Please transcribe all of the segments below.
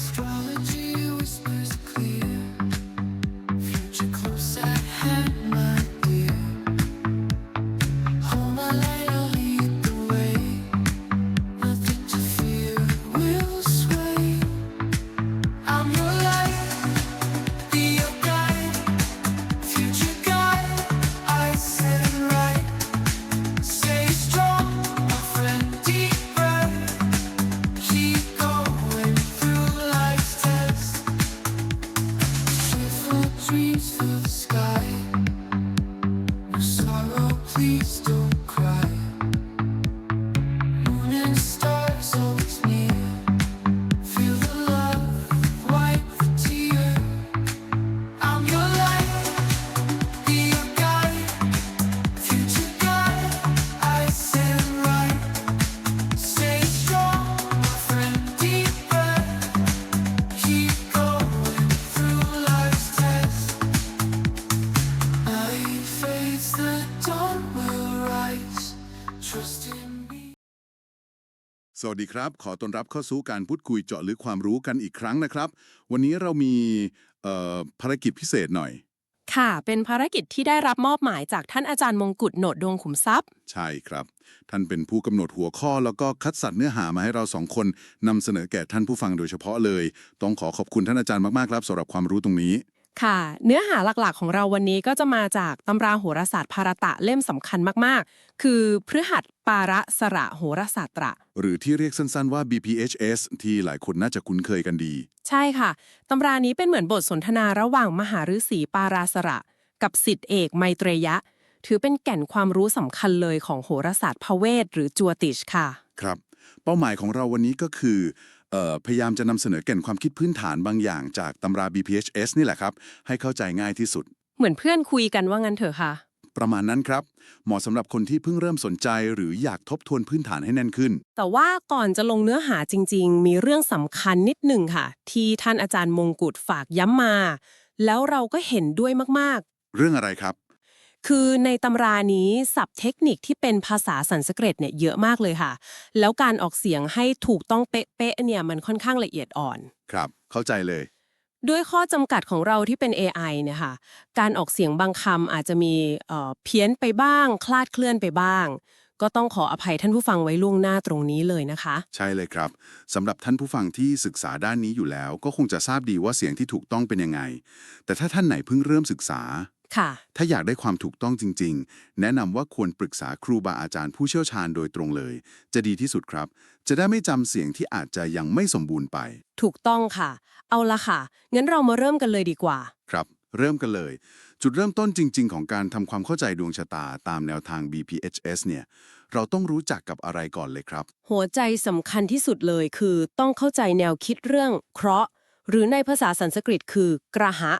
Astrology whispers please don't ดีครับ ขอต้อนรับเข้าสู่การพูดคุยเจาะลึกความรู้กันอีกครั้งนะครับ วันนี้เรามีเอ่อภารกิจพิเศษหน่อย ค่ะ เป็นภารกิจที่ได้รับมอบหมายจากท่านอาจารย์มงกุฎโหนดดวงขุมทรัพย์ ใช่ครับ ท่านเป็นผู้กำหนดหัวข้อแล้วก็คัดสรรเนื้อหามาให้เราสองคนนำเสนอแก่ท่านผู้ฟังโดยเฉพาะเลย ต้องขอขอบคุณท่านอาจารย์มากๆครับสำหรับความรู้ตรงนี้ ค่ะ เนื้อหาหลักๆ ของเราวันนี้ก็จะมาจากตำราโหราศาสตร์ภารตะเล่มสำคัญมากๆ คือพฤหัสปาระสระโหราศาสตระ หรือที่เรียกสั้นๆว่า BPHS ที่หลายคนน่าจะคุ้นเคยกันดี ใช่ค่ะ ตำรานี้เป็นเหมือนบทสนทนาระหว่างมหาฤาษีปาราสระ กับสิทธิเอกไมเตรยะ ถือเป็นแก่นความรู้สำคัญเลยของโหราศาสตร์พเวทหรือจัวติชค่ะ ครับ เป้าหมายของเราวันนี้ก็คือเอ่อ พยายามจะนำเสนอแก่นความคิดพื้นฐานบางอย่างจากตำรา BPHS นี่แหละครับ ให้เข้าใจง่ายที่สุด เหมือนเพื่อนคุยกันว่างั้นเถอะค่ะ ประมาณนั้นครับ เหมาะสำหรับคนที่เพิ่งเริ่มสนใจหรืออยากทบทวนพื้นฐานให้แน่นขึ้น แต่ว่าก่อนจะลงเนื้อหาจริง ๆ มีเรื่องสำคัญนิดหนึ่งค่ะ ที่ท่านอาจารย์มงกุฎฝากย้ำมา แล้วเราก็เห็นด้วยมากเรื่องอะไรครับๆ คือในตำรานี้ศัพท์เทคนิคที่เป็นภาษาสันสกฤตเนี่ยเยอะมากเลยค่ะ แล้วการออกเสียงให้ถูกต้องเป๊ะๆเนี่ยมันค่อนข้างละเอียดอ่อน ครับ เข้าใจเลย ด้วยข้อจำกัดของเราที่เป็น AI เนี่ยค่ะ การออกเสียงบางคำอาจจะมีเอ่อเพี้ยนไปบ้าง คลาดเคลื่อนไปบ้าง ก็ต้องขออภัยท่านผู้ฟังไว้ล่วงหน้าตรงนี้เลยนะคะ ใช่เลยครับสำหรับท่านผู้ฟังที่ศึกษาด้านนี้อยู่แล้ว ก็คงจะทราบดีว่าเสียงที่ถูกต้องเป็นยังไง แต่ถ้าท่านไหนเพิ่งเริ่มศึกษาค่ะ ถ้าอยากได้ความถูกต้องจริง ๆ แนะนำว่าควรปรึกษาครูบาอาจารย์ผู้เชี่ยวชาญโดยตรงเลย จะดีที่สุดครับ จะได้ไม่จำเสียงที่อาจจะยังไม่สมบูรณ์ไป ถูกต้องค่ะ เอาละค่ะ งั้นเรามาเริ่มกันเลยดีกว่า ครับ เริ่มกันเลย จุดเริ่มต้นจริง ๆ ของการทำความเข้าใจดวงชะตาตามแนวทาง BPHS เนี่ย เราต้องรู้จักกับอะไรก่อนเลยครับ หัวใจสำคัญที่สุดเลยคือต้องเข้าใจแนวคิดเรื่องเคราะห์หรือในภาษาสันสกฤตคือ กระหะ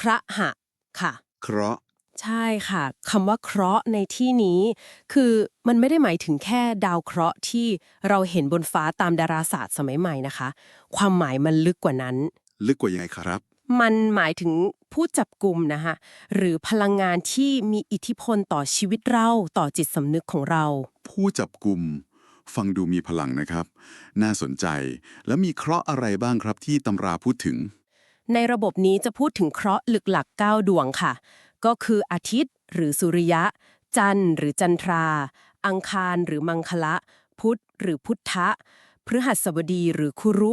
คระหะ ค่ะ เคราะห์ใช่ค่ะคำว่าเคราะห์ในที่นี้ คือมันไม่ได้หมายถึงแค่ดาวเคราะห์ที่เราเห็นบนฟ้าตามดาราศาสตร์สมัยใหม่นะคะ ความหมายมันลึกกว่านั้น ลึกกว่ายังไงครับ มันหมายถึงผู้จับกลุ่มนะคะหรือพลังงานที่มีอิทธิพลต่อชีวิตเราต่อจิตสำนึกของเรา ผู้จับกลุ่มฟังดูมีพลังนะครับ น่าสนใจ แล้วมีเคราะห์อะไรบ้างครับที่ตำราพูดถึง ในระบบนี้จะพูดถึงเคราะห์หลึกหลัก 9 ดวงค่ะ ก็คืออาทิตย์ หรือสุริยะ จันทร์ หรือจันทรา อังคาร หรือมังคละ พุธ หรือพุทธะ พฤหัสบดี หรือคุรุ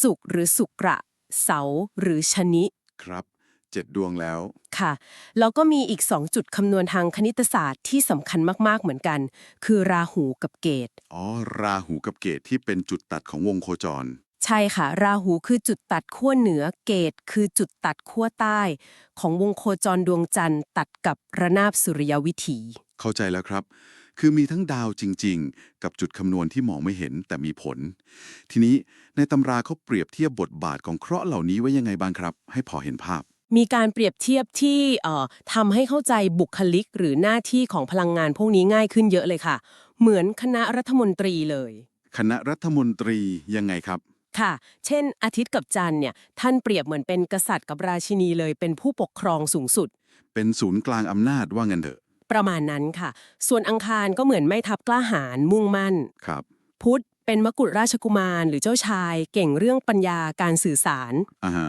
ศุกร์หรือสุกระ เสาร์หรือชนิ ครับเจ็ดดวงแล้ว ค่ะแล้วก็มีอีก 2 จุดคำนวณทางคณิตศาสตร์ที่สำคัญมาก ๆ เหมือนกัน คือราหูกับเกต อ๋อ ราหูกับเกตที่เป็นจุดตัดของวงโคจร ใช่ค่ะ ราหูคือจุดตัดขั้วเหนือ เกตคือจุดตัดขั้วใต้ ของวงโคจรดวงจันทร์ตัดกับระนาบสุริยวิถี เข้าใจแล้วครับ คือมีทั้งดาวจริง ๆ กับจุดคำนวณที่มองไม่เห็นแต่มีผล ทีนี้ในตำราเขาเปรียบเทียบบทบาทของเคราะห์เหล่านี้ไว้ยังไงบ้างครับ ให้พอเห็นภาพ มีการเปรียบเทียบที่เอ่อทำให้เข้าใจบุคลิกหรือหน้าที่ของพลังงานพวกนี้ง่ายขึ้นเยอะเลยค่ะ เหมือนคณะรัฐมนตรีเลย คณะรัฐมนตรียังไงครับ ค่ะ เช่น อาทิตย์กับจันทร์เนี่ยท่านเปรียบเหมือนเป็นกษัตริย์กับราชินีเลยเป็นผู้ปกครองสูงสุด เป็นศูนย์กลางอำนาจว่างันเถอะ ประมาณนั้นค่ะ ส่วนอังคารก็เหมือนไม่ทับกล้าหาญมุ่งมั่น ครับ พุธเป็นมกุฎราชกุมารหรือเจ้าชาย เก่งเรื่องปัญญาการสื่อสาร อ่าฮะ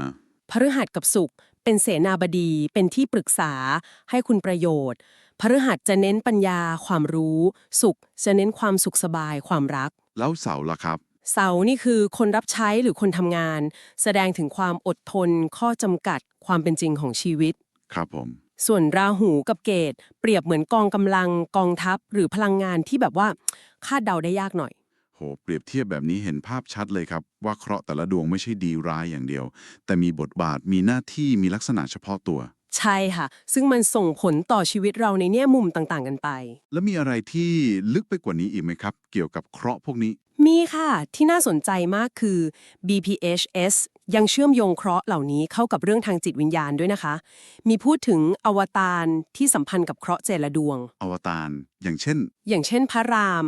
พฤหัสกับศุกร์เป็นเสนาบดี เป็นที่ปรึกษา ให้คุณประโยชน์ พฤหัสจะเน้นปัญญา ความรู้ศุกร์จะเน้นความสุขสบายความรัก แล้วเสาร์ล่ะครับ เสาร์นี่คือคนรับใช้หรือคนทำงาน แสดงถึงความอดทน ข้อจำกัด ความเป็นจริงของชีวิต ครับผม ส่วนราหูกับเกต เปรียบเหมือนกองกำลังกองทัพ หรือพลังงานที่แบบว่าคาดเดาได้ยากหน่อย โห เปรียบเทียบแบบนี้เห็นภาพชัดเลยครับ ว่าเคราะห์แต่ละดวงไม่ใช่ดีร้ายอย่างเดียว แต่มีบทบาทมีหน้าที่มีลักษณะเฉพาะตัว ใช่ค่ะ ซึ่งมันส่งผลต่อชีวิตเราในแง่มุมต่างๆ กันไป แล้วมีอะไรที่ลึกไปกว่านี้อีกไหมครับ เกี่ยวกับเคราะห์พวกนี้ มีค่ะ ที่น่าสนใจมากคือ BPHS ยังเชื่อมโยงเคราะห์เหล่านี้เข้ากับเรื่องทางจิตวิญญาณด้วยนะคะ มีพูดถึงอวตารที่สัมพันธ์กับเคราะห์เจละดวง อวตารอย่างเช่น อย่างเช่นพระราม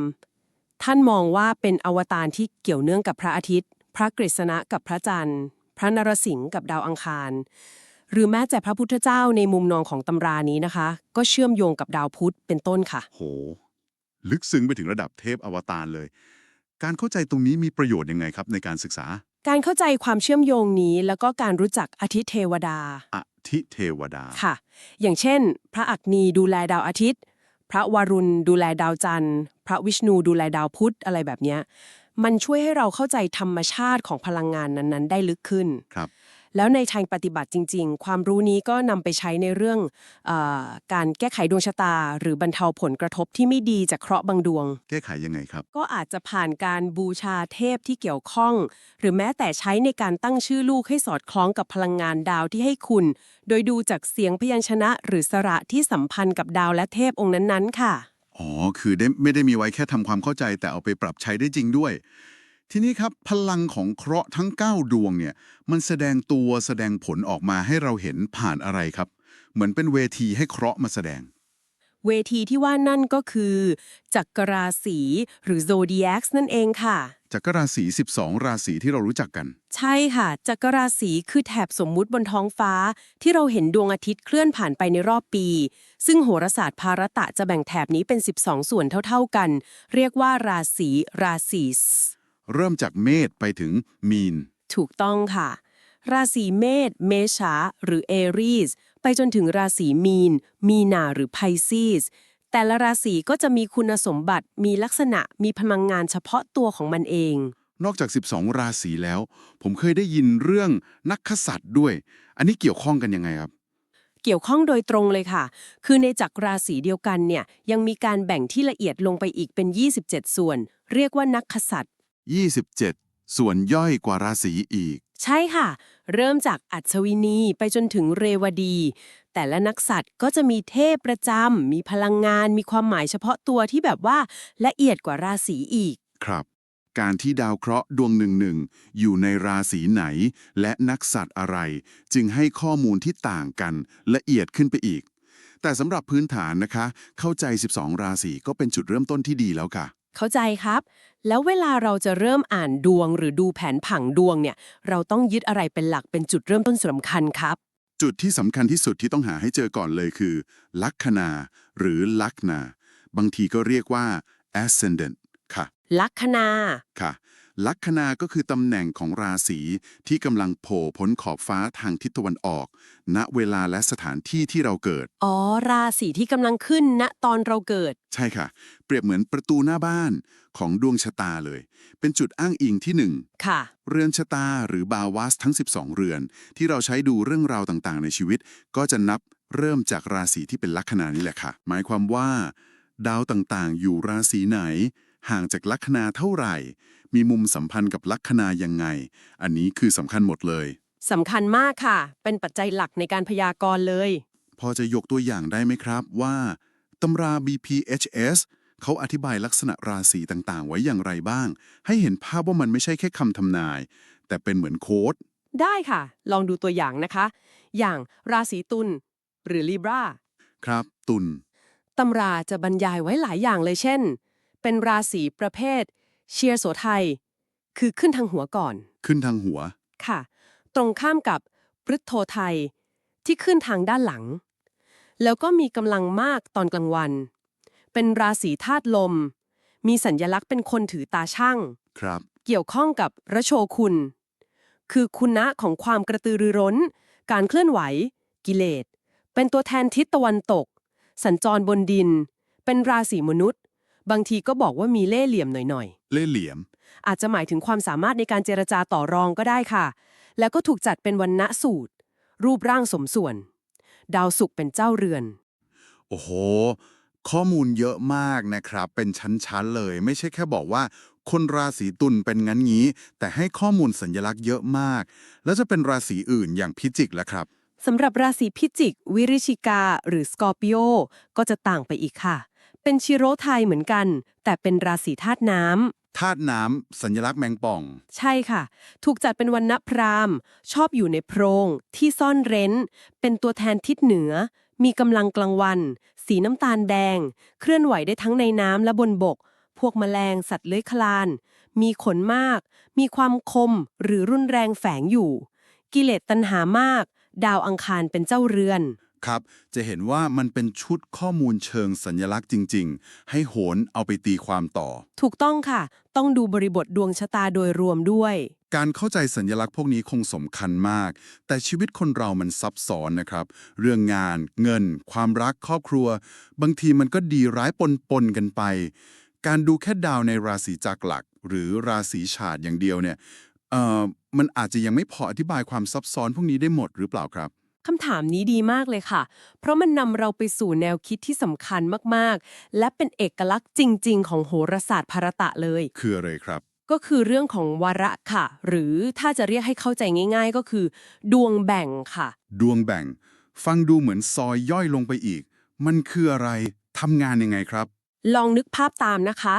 ท่านมองว่าเป็นอวตารที่เกี่ยวเนื่องกับพระอาทิตย์ พระกฤษณะกับพระจันทร์ พระนรสิงห์กับดาวอังคาร หรือแม้แต่พระพุทธเจ้าในมุมนองของตำรานี้นะคะ ก็เชื่อมโยงกับดาวพุธเป็นต้นค่ะ โห ลึกซึ้งไปถึงระดับเทพอวตารเลย การเข้าใจตรงนี้มีประโยชน์ยังไงครับในการศึกษา การเข้าใจความเชื่อมโยงนี้ แล้วก็การรู้จักอาทิตย์เทวดาอธิเทวดา ค่ะ อย่างเช่น พระอักนีดูแลดาวอาทิตย์ พระวรุณดูแลดาวจันทร์ พระวิษณูดูแลดาวพุธอะไรแบบเนี้ยมันช่วยให้เราเข้าใจธรรมชาติของพลังงานนั้นๆ ได้ลึกขึ้น ครับ แล้วในทางปฏิบัติจริง ๆ ความรู้นี้ก็นำไปใช้ในเรื่องเออการแก้ไขดวงชะตา หรือบรรเทาผลกระทบที่ไม่ดีจากเคราะห์บางดวง แก้ไขยังไงครับ ก็อาจจะผ่านการบูชาเทพที่เกี่ยวข้อง หรือแม้แต่ใช้ในการตั้งชื่อลูกให้สอดคล้องกับพลังงานดาวที่ให้คุณ โดยดูจากเสียงพยัญชนะ หรือสระที่สัมพันธ์กับดาวและเทพองค์นั้นๆ ค่ะอ๋อคือได้ไม่ได้มีไว้แค่ทำความเข้าใจแต่เอาไปปรับใช้ได้จริงด้วย ทีนี้ครับพลังของเคราะห์ทั้ง 9 ดวงเนี่ยมันแสดงตัวแสดงผลออกมาให้เราเห็นผ่านอะไรครับ เหมือนเป็นเวทีให้เคราะห์มาแสดง เวทีที่ว่านั่นก็คือ จักรราศีหรือ zodiac นั่นเองค่ะจากกราศี 12 ราศีที่เรารู้จักกัน ใช่ค่ะ จักรราศีคือแถบสมมุติบนท้องฟ้า ที่เราเห็นดวงอาทิตย์เคลื่อนผ่านไปในรอบปี ซึ่งโหราศาสตร์ภารตะจะแบ่งแถบนี้เป็น 12 ส่วนเท่า ๆกัน เรียกว่าราศีราศี เริ่มจากเมษไปถึงมีน ถูกต้องค่ะ ราศีเมษเมษาหรือเอรีสไปจนถึงราศีมีน มีนาหรือไพซีสแต่ละราศีก็จะมีคุณสมบัติ มีลักษณะมีพลังงานเฉพาะตัวของมันเอง นอกจาก 12 ราศีแล้ว ผมเคยได้ยินเรื่องนักขสัตว์ด้วย อันนี้เกี่ยวข้องกันยังไงครับ เกี่ยวข้องโดยตรงเลยค่ะ คือในจักรราศีเดียวกันเนี่ยยังมีการแบ่งที่ละเอียดลงไปอีกเป็น 27 ส่วน เรียกว่านักขสัตว์ 27 ส่วนย่อยกว่าราศีอีก ใช่ค่ะ เริ่มจากอัศวินีไปจนถึงเรวดี แต่ละนักสัตว์ก็จะมีเทพประจำมีพลังงาน มีความหมายเฉพาะตัวที่แบบว่าละเอียดกว่าราศีอีก ครับ การที่ดาวเคราะห์ดวงหนึ่งหนึ่งอยู่ในราศีไหน และนักสัตว์อะไร จึงให้ข้อมูลที่ต่างกันละเอียดขึ้นไปอีก แต่สำหรับพื้นฐานนะคะ เข้าใจ 12 ราศีก็เป็นจุดเริ่มต้นที่ดีแล้วค่ะ เข้าใจครับ แล้วเวลาเราจะเริ่มอ่านดวงหรือดูแผนผังดวงเนี่ย เราต้องยึดอะไรเป็นหลักเป็นจุดเริ่มต้นสำคัญครับ จุดที่สำคัญที่สุดที่ต้องหาให้เจอก่อนเลยคือ ลัคนา หรือลัคนา บางทีก็เรียกว่า ascendant ค่ะ ลัคนาค่ะ ลัคนาก็คือตำแหน่งของราศีที่กำลังโผล่พ้นขอบฟ้าทางทิศตะวันออก ณเวลาและสถานที่ที่เราเกิด อ๋อ ราศีที่กำลังขึ้นณตอนเราเกิด ใช่ค่ะ เปรียบเหมือนประตูหน้าบ้านของดวงชะตาเลย เป็นจุดอ้างอิงที่หนึ่งค่ะ เรือนชะตาหรือบาวัสทั้ง 12 เรือน ที่เราใช้ดูเรื่องราวต่างๆ ในชีวิต ก็จะนับเริ่มจากราศีที่เป็นลัคนานี่แหละค่ะ หมายความว่า ดาวต่างๆ อยู่ราศีไหน ห่างจากลัคนาเท่าไหร่ มีมุมสัมพันธ์กับลัคนายังไง อันนี้คือสำคัญหมดเลยสำคัญมากค่ะ เป็นปัจจัยหลักในการพยากรณ์เลย พอจะยกตัวอย่างได้ไหมครับว่าตำรา BPHS เขาอธิบายลักษณะราศีต่างๆ ไว้อย่างไรบ้าง ให้เห็นภาพว่ามันไม่ใช่แค่คำทำนาย แต่เป็นเหมือนโค้ด ได้ค่ะ ลองดูตัวอย่างนะคะ อย่างราศีตุลหรือลีบราครับ ตุลตำราจะบรรยายไว้หลายอย่างเลยเช่น เป็นราศีประเภท เชียร์โสไทย คือขึ้นทางหัวก่อน ขึ้นทางหัว ค่ะ ตรงข้ามกับพฤษโทไทย ที่ขึ้นทางด้านหลัง แล้วก็มีกำลังมากตอนกลางวัน เป็นราศีธาตุลม มีสัญญลักษณ์เป็นคนถือตาช่างครับ เกี่ยวข้องกับระโชคุณ คือคุณะของความกระตือรือร้น การเคลื่อนไหว กิเลส เป็นตัวแทนทิศตะวันตก สัญจรบนดิน เป็นราศีมนุษย์ บางทีก็บอกว่ามีเล่ห์เหลี่ยมหน่อยเล่ห์เหลี่ยม ๆ อาจจะหมายถึงความสามารถในการเจรจาต่อรองก็ได้ค่ะ แล้วก็ถูกจัดเป็นวันณะสูตร รูปร่างสมส่วน ดาวศุกร์เป็นเจ้าเรือน โอ้โห ข้อมูลเยอะมากนะครับ เป็นชั้น ๆ เลย ไม่ใช่แค่บอกว่า คนราศีตุลเป็นงั้นงี้ แต่ให้ข้อมูลสัญลักษณ์เยอะมาก แล้วจะเป็นราศีอื่นอย่างพิจิกแล้วครับ สำหรับราศีพิจิก วิริชิกา หรือสกอร์ปิโอ ก็จะต่างไปอีกค่ะ เป็นชิโร่ไทยเหมือนกัน แต่เป็นราศีธาตุน้ำ ธาตุน้ำสัญลักษณ์แมงป่อง ใช่ค่ะ ถูกจัดเป็นวันณพราหมณ์ ชอบอยู่ในโพรงที่ซ่อนเร้น เป็นตัวแทนทิศเหนือ มีกำลังกลางวัน สีน้ำตาลแดง เคลื่อนไหวได้ทั้งในน้ำและบนบก พวกแมลงสัตว์เลื้อยคลาน มีขนมาก มีความคมหรือรุนแรงแฝงอยู่ กิเลสตัณหามาก ดาวอังคารเป็นเจ้าเรือน ครับ จะเห็นว่ามันเป็นชุดข้อมูลเชิงสัญลักษณ์จริง ๆ ให้โหนเอาไปตีความต่อ ถูกต้องค่ะ ต้องดูบริบทดวงชะตาโดยรวมด้วย การเข้าใจสัญลักษณ์พวกนี้คงสำคัญมาก แต่ชีวิตคนเรามันซับซ้อนนะครับ เรื่องงาน เงิน ความรักครอบครัว บางทีมันก็ดีร้ายปนปนๆกันไป การดูแค่ดาวในราศีจักรหลัก หรือราศีฉาดอย่างเดียวเนี่ยเอ่อมันอาจจะยังไม่พออธิบายความซับซ้อนพวกนี้ได้หมดหรือเปล่าครับ คำถามนี้ดีมากเลยค่ะ เพราะมันนำเราไปสู่แนวคิดที่สำคัญมากๆ และเป็นเอกลักษณ์จริง ๆ ของโหราศาสตร์ภารตะเลย คืออะไรครับ ก็คือเรื่องของวาระค่ะ หรือถ้าจะเรียกให้เข้าใจง่าย ๆ ก็คือ ดวงแบ่งค่ะ ดวงแบ่ง ฟังดูเหมือนซอยย่อยลงไปอีก มันคืออะไรทำงานยังไงครับ ลองนึกภาพตามนะคะ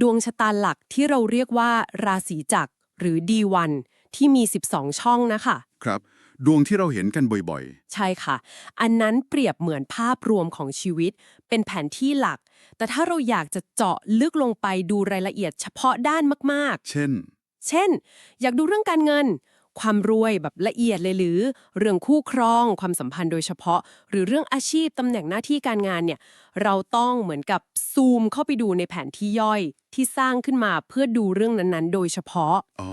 ดวงชะตาหลักที่เราเรียกว่าราศีจักรหรือ D1 ที่มี 12 ช่องนะคะ ครับ ดวงที่เราเห็นกันบ่อยใช่ค่ะ อันนั้นเปรียบเหมือนภาพรวมของชีวิต เป็นแผนที่หลัก แต่ถ้าเราอยากจะเจาะลึกลงไปดูรายละเอียดเฉพาะด้านมากๆ เช่น ๆ เช่น อยากดูเรื่องการเงิน ความรวยแบบละเอียดเลยหรือ เรื่องคู่ครอง ความสัมพันธ์โดยเฉพาะ หรือเรื่องอาชีพตำแหน่งหน้าที่การงานเนี่ย เราต้องเหมือนกับซูมเข้าไปดูในแผนที่ย่อย ที่สร้างขึ้นมาเพื่อดูเรื่องนั้นๆ โดยเฉพาะ อ๋อ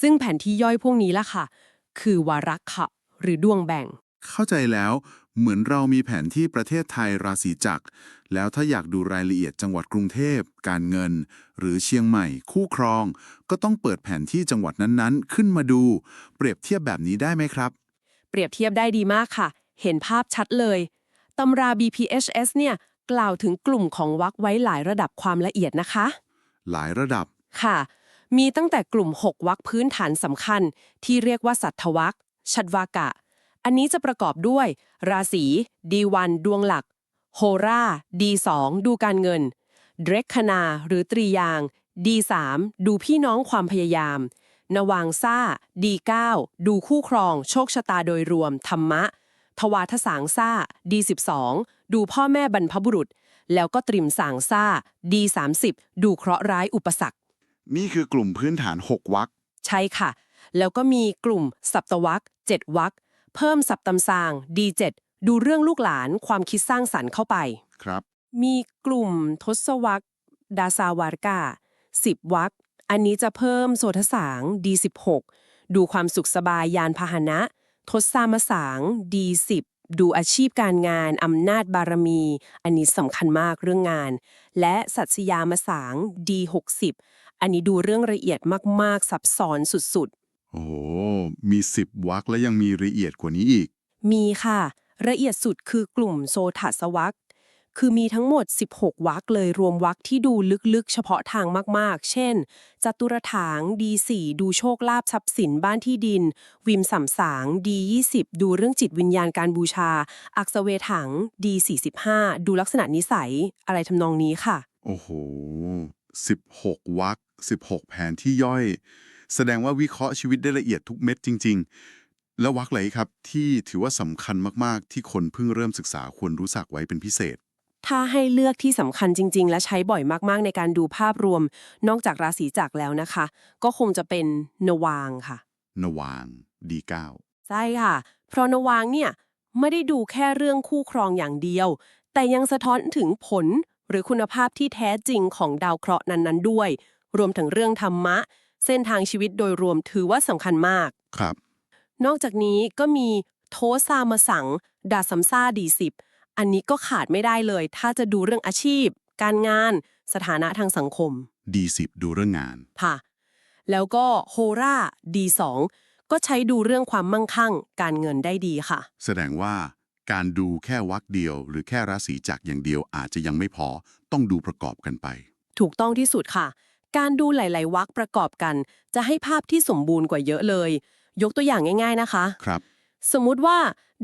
ซึ่งแผนที่ย่อยพวกนี้ล่ะค่ะ คือวาระขะ หรือดวงแบ่ง เข้าใจแล้ว เหมือนเรามีแผนที่ประเทศไทยราศีจักร แล้วถ้าอยากดูรายละเอียดจังหวัดกรุงเทพ การเงิน หรือเชียงใหม่ คู่ครอง ก็ต้องเปิดแผนที่จังหวัดนั้นๆ ขึ้นมาดู เปรียบเทียบแบบนี้ได้ไหมครับ เปรียบเทียบได้ดีมากค่ะ เห็นภาพชัดเลยตำรา BPHS เนี่ยกล่าวถึงกลุ่มของวรรคไว้หลายระดับความละเอียดนะคะ หลายระดับค่ะ มีตั้งแต่กลุ่ม 6วรรคพื้นฐานสำคัญ ที่เรียกว่าสัตวรรคชัดวากะ อันนี้จะประกอบด้วย ราศีดีวันดวงหลัก โฮราดีสองดูการเงิน เดรกคนาหรือตรียาง ดีสามดูพี่น้องความพยายาม นวางซ่า ดีเก้าดูคู่ครอง โชคชะตาโดยรวม ธรรมะ ทวาทสางซ่า ดี12ดูพ่อแม่บรรพบุรุษ แล้วก็ตริมสางซ่า ดี30ดูเคราะห์ร้ายอุปสรรค นี่คือกลุ่มพื้นฐาน 6วักใช่ค่ะ แล้วก็มีกลุ่มสัปตวักเจ็ดวักเพิ่มสัปตำซางดีเจ็ดดูเรื่องลูกหลานความคิดสร้างสรรค์เข้าไป ครับ มีกลุ่มทศวรรษดาซาวารกาสิบวักอันนี้จะเพิ่มโสทสางดี16ดูความสุขสบายยานพาหนะ ทศสามสางดี10ดูอาชีพการงานอำนาจบารมี อันนี้สำคัญมากเรื่องงาน และสัตสยามสางดี60 อันนี้ดูเรื่องละเอียดมาก ๆ ซับซ้อนสุด โอ้โหมี10วักและยังมีละเอียดกว่านี้อีก ๆ มีค่ะ ละเอียดสุดคือกลุ่มโซทัสวักคือมีทั้งหมด 16 วักเลยรวมวักที่ดูลึกๆ เฉพาะทางมากๆ เช่น จตุรถางดีสี่ดูโชคลาภทรัพย์สินบ้านที่ดิน วิมสัมสางดี20 ดูเรื่องจิตวิญญาณการบูชา อักษเวถังดี45 ดูลักษณะนิสัย อะไรทำนองนี้ค่ะ โอ้โห 16วัก16 แผนที่ย่อย แสดงว่าวิเคราะห์ชีวิตได้ละเอียดทุกเม็ดจริง ๆ แล้ววักไหนครับที่ถือว่าสำคัญมากๆ ที่คนเพิ่งเริ่มศึกษาควรรู้จักไว้เป็นพิเศษ ถ้าให้เลือกที่สำคัญจริง ๆ และใช้บ่อยมากๆ ในการดูภาพรวม นอกจากราศีจักรแล้วนะคะ ก็คงจะเป็นนวางค่ะ นวางดีเก้าใช่ค่ะ เพราะนวางเนี่ยไม่ได้ดูแค่เรื่องคู่ครองอย่างเดียว แต่ยังสะท้อนถึงผล หรือคุณภาพที่แท้จริงของดาวเคราะห์นั้นๆ ด้วย รวมถึงเรื่องธรรมะ เส้นทางชีวิตโดยรวมถือว่าสำคัญมาก ครับ นอกจากนี้ก็มีโทซามาสัง ดาซัมซาดีสิบอันนี้ก็ขาดไม่ได้เลย ถ้าจะดูเรื่องอาชีพ การงาน สถานะทางสังคม D10 ดูเรื่องงาน ค่ะ แล้วก็โฮราดีสองก็ใช้ดูเรื่องความมั่งคั่ง การเงินได้ดีค่ะ แสดงว่า การดูแค่วักเดียว หรือแค่ราศีจักรอย่างเดียวอาจจะยังไม่พอ ต้องดูประกอบกันไป ถูกต้องที่สุดค่ะ การดูหลาย ๆ วักประกอบกัน จะให้ภาพที่สมบูรณ์กว่าเยอะเลย ยกตัวอย่างง่าย ๆ นะคะ ครับ สมมุติว่า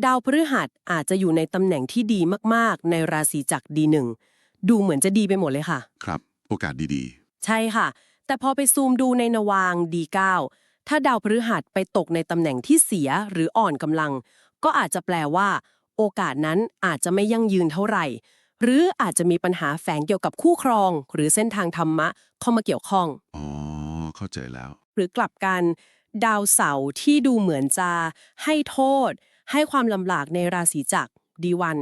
ดาวพฤหัสอาจจะอยู่ในตำแหน่งที่ดีมาก ๆ ในราศีจักรดีหนึ่งดูเหมือนจะดีไปหมดเลยค่ะ ครับ โอกาสดีใช่ค่ะ แต่พอไปซูมดูในนวางดีเก้าถ้าดาวพฤหัสไปตกในตำแหน่งที่เสียหรืออ่อนกำลัง ก็อาจจะแปลว่า โอกาสนั้นอาจจะไม่ยั่งยืนเท่าไหร่ หรืออาจจะมีปัญหาแฝงเกี่ยวกับคู่ครอง หรือเส้นทางธรรมะเข้ามาเกี่ยวข้องๆอ๋อ เข้าใจแล้ว หรือกลับกัน ดาวเสาร์ที่ดูเหมือนจะให้โทษ ให้ความลำบากในราศีจักรดีวัน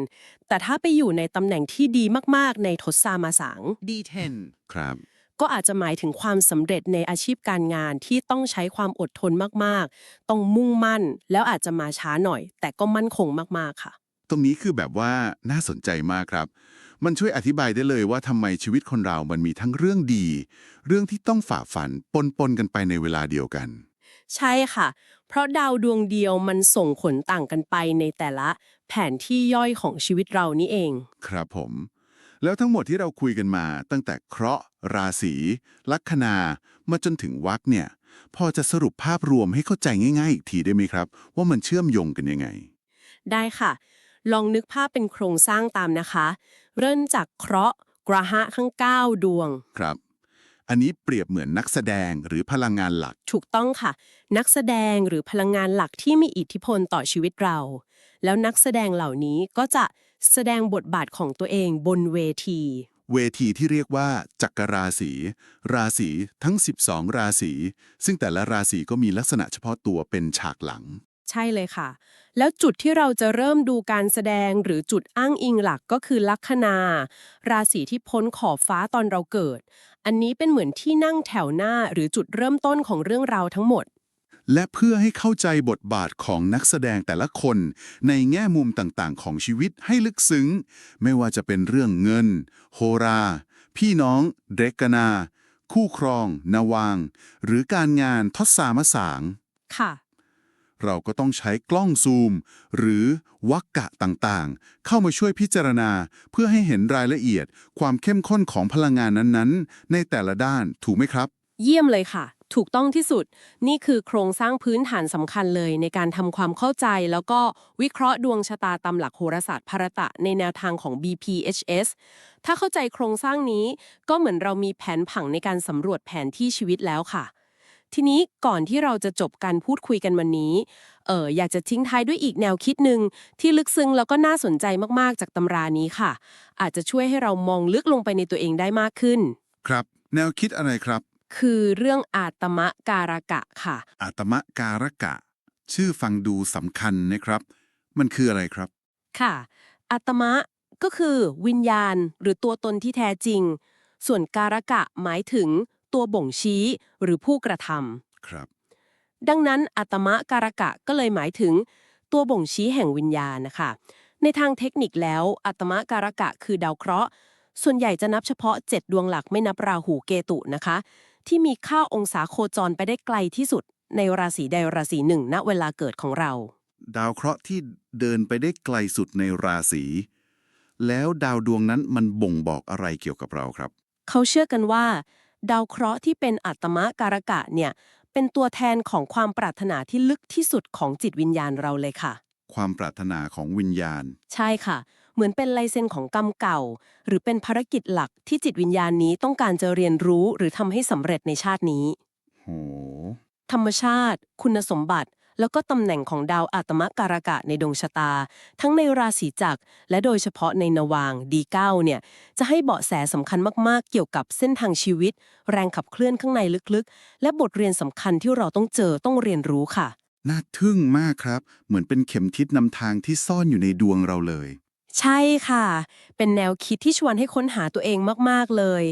แต่ถ้าไปอยู่ในตำแหน่งที่ดีมากๆ ในทศามาสัง D10 ครับ ก็อาจจะหมายถึงความสำเร็จในอาชีพการงานที่ต้องใช้ความอดทนมากๆ ต้องมุ่งมั่น แล้วอาจจะมาช้าหน่อย แต่ก็มั่นคงมากๆค่ะ ตรงนี้คือแบบว่าน่าสนใจมากครับ มันช่วยอธิบายได้เลยว่าทำไมชีวิตคนเรา มันมีทั้งเรื่องดี เรื่องที่ต้องฝ่าฟันปนๆกันไปในเวลาเดียวกัน ใช่ค่ะ เพราะดาวดวงเดียวมันส่งผลต่างกันไปในแต่ละแผนที่ย่อยของชีวิตเรานี่เอง ครับผม แล้วทั้งหมดที่เราคุยกันมา ตั้งแต่เคราะห์ ราศีลัคนามาจนถึงวักเนี่ย พอจะสรุปภาพรวมให้เข้าใจง่าย ๆ อีกทีได้ไหมครับ ว่ามันเชื่อมโยงกันยังไง ได้ค่ะ ลองนึกภาพเป็นโครงสร้างตามนะคะ เริ่มจากเคราะห์กระหะข้างเก้าดวง ครับ อันนี้เปรียบเหมือนนักแสดงหรือพลังงานหลัก ถูกต้องค่ะ นักแสดงหรือพลังงานหลักที่มีอิทธิพลต่อชีวิตเรา แล้วนักแสดงเหล่านี้ก็จะแสดงบทบาทของตัวเองบนเวที เวทีที่เรียกว่า จักรราศี ราศีทั้ง 12 ราศี ซึ่งแต่ละราศีก็มีลักษณะเฉพาะตัวเป็นฉากหลัง ใช่เลยค่ะ แล้วจุดที่เราจะเริ่มดูการแสดงหรือจุดอ้างอิงหลักก็คือลัคนา ราศีที่พ้นขอบฟ้าตอนเราเกิด อันนี้เป็นเหมือนที่นั่งแถวหน้าหรือจุดเริ่มต้นของเรื่องราวทั้งหมด และเพื่อให้เข้าใจบทบาทของนักแสดงแต่ละคน ในแง่มุมต่างๆ ของชีวิตให้ลึกซึ้ง ไม่ว่าจะเป็นเรื่องเงินโหรา พี่น้องเดรกนา คู่ครองนาวาง หรือการงานทศสามสางค่ะ เราก็ต้องใช้กล้องซูม หรือวักกะต่างๆ เข้ามาช่วยพิจารณา เพื่อให้เห็นรายละเอียด ความเข้มข้นของพลังงานนั้นๆ ในแต่ละด้านถูกไหมครับ เยี่ยมเลยค่ะ ถูกต้องที่สุด นี่คือโครงสร้างพื้นฐานสำคัญเลยในการทำความเข้าใจ แล้วก็วิเคราะห์ดวงชะตาตามหลักโหราศาสตร์ภารตะในแนวทางของ BPHS ถ้าเข้าใจโครงสร้างนี้ ก็เหมือนเรามีแผนผังในการสำรวจแผนที่ชีวิตแล้วค่ะ ทีนี้ก่อนที่เราจะจบการพูดคุยกันวันนี้ เอออยากจะทิ้งท้ายด้วยอีกแนวคิดหนึ่งที่ลึกซึ้งแล้วก็น่าสนใจมากๆจากตำรานี้ค่ะ อาจจะช่วยให้เรามองลึกลงไปในตัวเองได้มากขึ้น ครับ แนวคิดอะไรครับ คือเรื่องอาตมะการกะค่ะ อาตมะการกะ ชื่อฟังดูสำคัญนะครับ มันคืออะไรครับ ค่ะ อาตมะก็คือวิญญาณ หรือตัวตนที่แท้จริง ส่วนการกะหมายถึง ตัวบ่งชี้หรือผู้กระทำครับ ดังนั้นอาตมะการกะก็เลยหมายถึง ตัวบ่งชี้แห่งวิญญาณนะคะ ในทางเทคนิคแล้วอาตมะการกะคือดาวเคราะห์ ส่วนใหญ่จะนับเฉพาะ 7 ดวงหลักไม่นับราหูเกตุนะคะ ที่มีค่าองศาโคจรไปได้ไกลที่สุด ในราศีใดราศีหนึ่งณเวลาเกิดของเรา ดาวเคราะห์ที่เดินไปได้ไกลสุดในราศีแล้วดาวดวงนั้นมันบ่งบอกอะไรเกี่ยวกับเราครับ เขาเชื่อกันว่า ดาวเคราะห์ที่เป็นอัตมะการกะเนี่ย เป็นตัวแทนของความปรารถนาที่ลึกที่สุดของจิตวิญญาณเราเลยค่ะ ความปรารถนาของวิญญาณ ใช่ค่ะ เหมือนเป็นลายเซ็นของกรรมเก่า หรือเป็นภารกิจหลักที่จิตวิญญาณนี้ต้องการจะเรียนรู้หรือทำให้สำเร็จในชาตินี้ โห ธรรมชาติ คุณสมบัติ แล้วก็ตำแหน่งของดาวอาตมการกะในดวงชะตา ทั้งในราศีจักรและโดยเฉพาะในนวางดีเก้าเนี่ยจะให้เบาะแสสำคัญมากๆ เกี่ยวกับเส้นทางชีวิต แรงขับเคลื่อนข้างในลึกๆ และบทเรียนสำคัญที่เราต้องเจอต้องเรียนรู้ค่ะ น่าทึ่งมากครับ เหมือนเป็นเข็มทิศนำทางที่ซ่อนอยู่ในดวงเราเลย ใช่ค่ะ เป็นแนวคิดที่ชวนให้ค้นหาตัวเองมาก ๆ เลย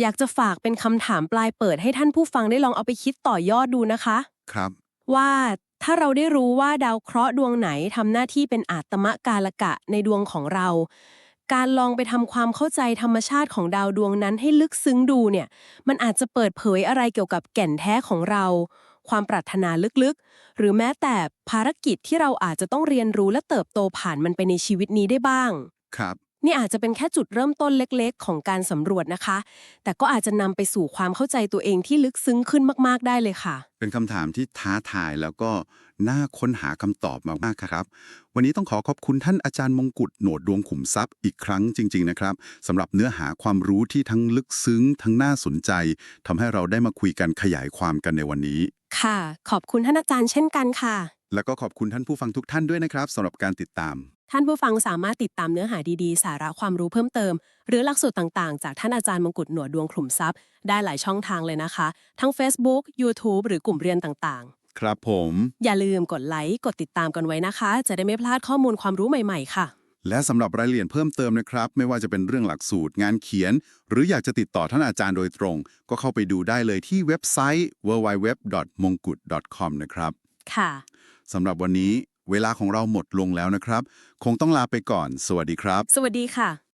อยากจะฝากเป็นคำถามปลายเปิดให้ท่านผู้ฟังได้ลองเอาไปคิดต่อยอดดูนะคะ ครับ ว่า ถ้าเราได้รู้ว่าดาวเคราะห์ดวงไหนทำหน้าที่เป็นอาตมะกาลกะในดวงของเรา การลองไปทำความเข้าใจธรรมชาติของดาวดวงนั้นให้ลึกซึ้งดูเนี่ย มันอาจจะเปิดเผยอะไรเกี่ยวกับแก่นแท้ของเรา ความปรารถนาลึกๆ หรือแม้แต่ภารกิจที่เราอาจจะต้องเรียนรู้และเติบโตผ่านมันไปในชีวิตนี้ได้บ้าง ครับ นี่อาจจะเป็นแค่จุดเริ่มต้นเล็กๆ ของการสำรวจนะคะ แต่ก็อาจจะนำไปสู่ความเข้าใจตัวเองที่ลึกซึ้งขึ้นมากๆได้เลยค่ะ เป็นคำถามที่ท้าทายแล้วก็น่าค้นหาคำตอบมากๆครับ วันนี้ต้องขอขอบคุณท่านอาจารย์มงกุฎโหนดดวงขุมทรัพย์อีกครั้งจริง ๆ นะครับสำหรับเนื้อหาความรู้ที่ทั้งลึกซึ้ง ทั้งน่าสนใจทำให้เราได้มาคุยกันขยายความกันในวันนี้ ค่ะ ขอบคุณท่านอาจารย์เช่นกันค่ะ แล้วก็ขอบคุณท่านผู้ฟังทุกท่านด้วยนะครับสำหรับการติดตาม ท่านผู้ฟังสามารถติดตามเนื้อหาดีๆ สาระความรู้เพิ่มเติม หรือหลักสูตรต่างๆ จากท่านอาจารย์มงกุฎหนวดดวงขลุ่มทรัพย์ ได้หลายช่องทางเลยนะคะ ทั้ง Facebook YouTube หรือกลุ่มเรียนต่างครับผมๆอย่าลืมกดไลค์กดติดตามกันไว้นะคะ จะได้ไม่พลาดข้อมูลความรู้ใหม่ๆ ค่ะ และสำหรับรายละเอียดเพิ่มเติมนะครับ ไม่ว่าจะเป็นเรื่องหลักสูตรงานเขียน หรืออยากจะติดต่อท่านอาจารย์โดยตรง ก็เข้าไปดูได้เลยที่เว็บไซต์ www.mongkut.com นะครับ ค่ะ สำหรับวันนี้เวลาของเราหมดลงแล้วนะครับ คงต้องลาไปก่อน สวัสดีครับ สวัสดีค่ะ